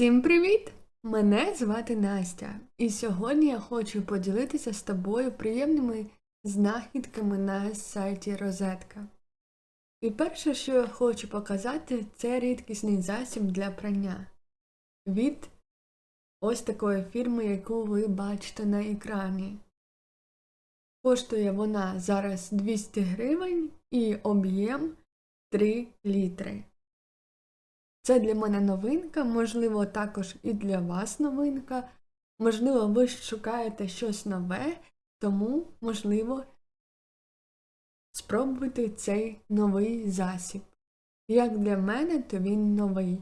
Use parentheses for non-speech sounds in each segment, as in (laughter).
Всім привіт! Мене звати Настя, і сьогодні я хочу поділитися з тобою приємними знахідками на сайті Розетка. І перше, що я хочу показати, це рідкісний засіб для прання від ось такої фірми, яку ви бачите на екрані. Коштує вона зараз 200 гривень і об'єм 3 літри. Це для мене новинка, можливо, також і для вас новинка. Можливо, ви шукаєте щось нове, тому, можливо, спробуйте цей новий засіб. Як для мене, то він новий.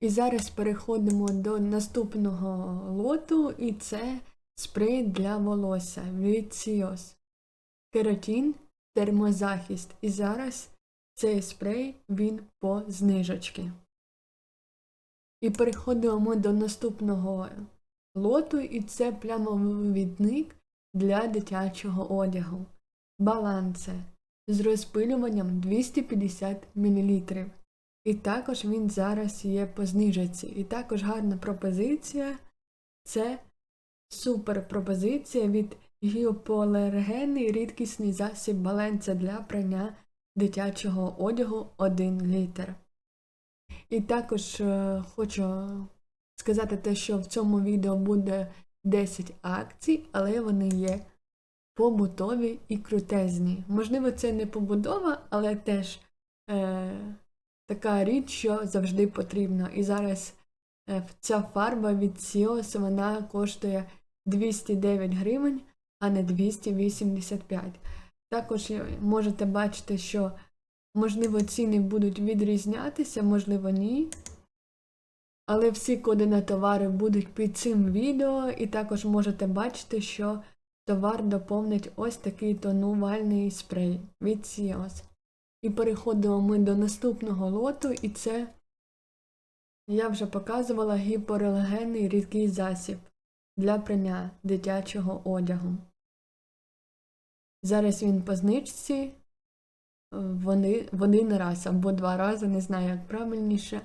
І зараз переходимо до наступного лоту, і це спрей для волосся від Сіос. Кератін, термозахист. І зараз цей спрей він по знижечки. І переходимо до наступного лоту, і це плямовідник для дитячого одягу. Баланце з розпилюванням 250 мл. І також він зараз є по знижці. І також гарна пропозиція це супер пропозиція від гіополергенний рідкісний засіб баланця для прання дитячого одягу 1 літр. І також е, хочу сказати те, що в цьому відео буде 10 акцій, але вони є побутові і крутезні. Можливо, це не побудова, але теж е, така річ, що завжди потрібна. І зараз е, ця фарба від Sios, вона коштує 209 гривень, а не 285. Також можете бачити, що, можливо, ціни будуть відрізнятися, можливо, ні. Але всі коди на товари будуть під цим відео, і також можете бачити, що товар доповнить ось такий тонувальний спрей від Sios. І переходимо ми до наступного лоту, і це я вже показувала гіпералгенний рідкий засіб для прання дитячого одягу. Зараз він по знижці вони, один раз або два рази, не знаю, як правильніше.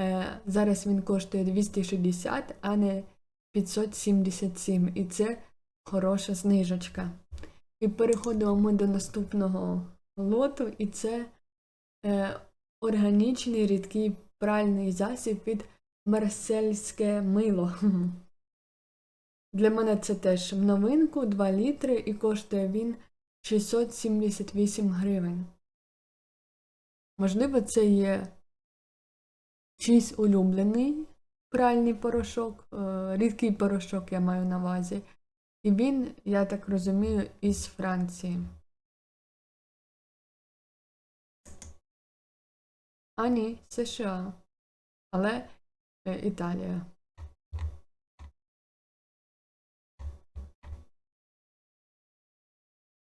Е, Зараз він коштує 260, а не 577. І це хороша знижечка. І переходимо ми до наступного лоту, і це е, органічний рідкий пральний засіб від Марсельське мило. (laughs) Для мене це теж в новинку 2 літри і коштує він 678 гривень. Можливо, це є чийсь улюблений пральний порошок, е, рідкий порошок я маю на увазі. І він, я так розумію, із Франції. А ні, США. Але е, Італія.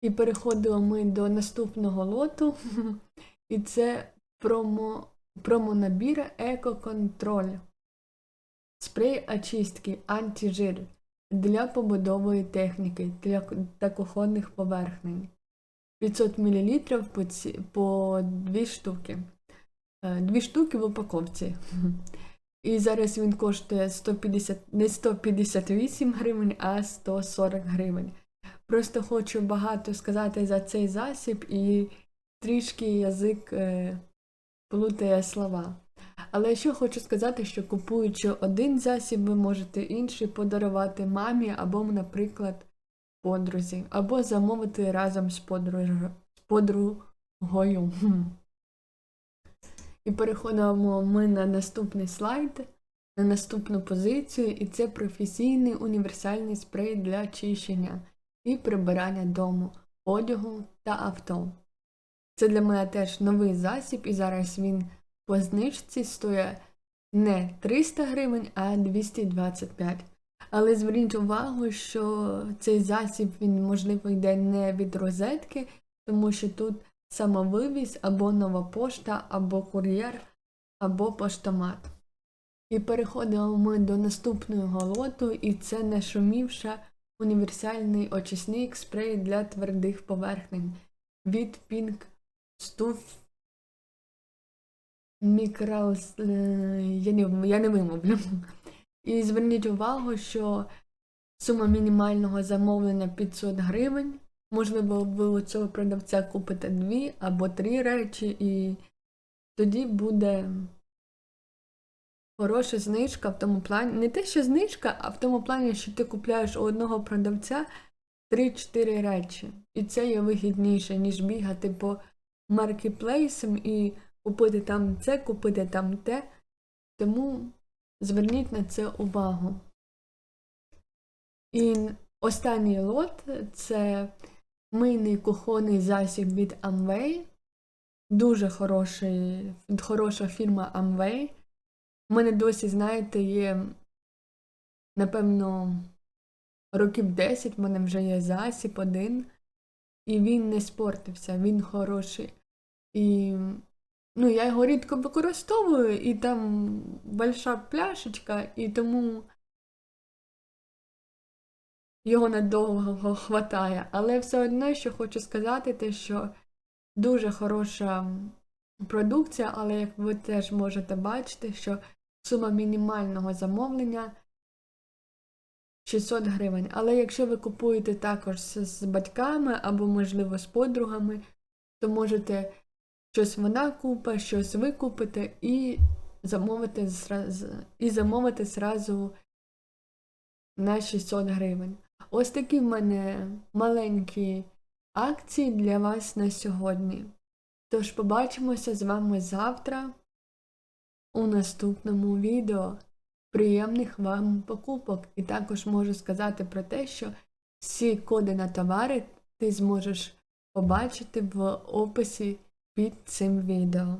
І переходимо ми до наступного лоту, (laughs) і це промо, промонабір Екоконтроль. Спрей очистки антижир для побудової техніки та кухонних поверхнень. 500 мл по, ці, по 2 штуки. 2 штуки в упаковці. (laughs) І зараз він коштує 150, не 158 гривень, а 140 гривень. Просто хочу багато сказати за цей засіб і трішки язик е, плутає слова. Але що хочу сказати, що купуючи один засіб, ви можете інший подарувати мамі або, наприклад, подрузі, або замовити разом з, подруж... з подругою. І переходимо ми на наступний слайд, на наступну позицію, і це професійний універсальний спрей для чищення і прибирання дому, одягу та авто. Це для мене теж новий засіб, і зараз він по знижці стоїть не 300 гривень, а 225. Але зверніть увагу, що цей засіб, він, можливо, йде не від розетки, тому що тут самовивіз або нова пошта, або кур'єр, або поштомат. І переходимо ми до наступного лоту, і це не шумівша універсальний очисник спрей для твердих поверхнень від Pink Stuff мікро... е, Я не, я не вимовлю. І зверніть увагу, що сума мінімального замовлення 500 гривень. Можливо, ви у цього продавця купите дві або три речі, і тоді буде хороша знижка в тому плані. Не те, що знижка, а в тому плані, що ти купляєш у одного продавця 3-4 речі. І це є вигідніше, ніж бігати по маркетплейсам і купити там це, купити там те. Тому зверніть на це увагу. І останній лот це мийний кухонний засіб від Amway. Дуже хороший, хороша фірма Amway. У мене досі, знаєте, є, напевно, років 10 в мене вже є засіб один, і він не спортився, він хороший. І ну, я його рідко використовую, і там больша пляшечка, і тому його надовго хватає. Але все одно, що хочу сказати, те, що дуже хороша продукція, але як ви теж можете бачити, що сума мінімального замовлення 600 гривень. Але якщо ви купуєте також з, батьками або, можливо, з подругами, то можете щось вона купить, щось ви купите і замовити і замовити зразу на 600 гривень. Ось такі в мене маленькі акції для вас на сьогодні. Тож побачимося з вами завтра у наступному відео. Приємних вам покупок! І також можу сказати про те, що всі коди на товари ти зможеш побачити в описі під цим відео.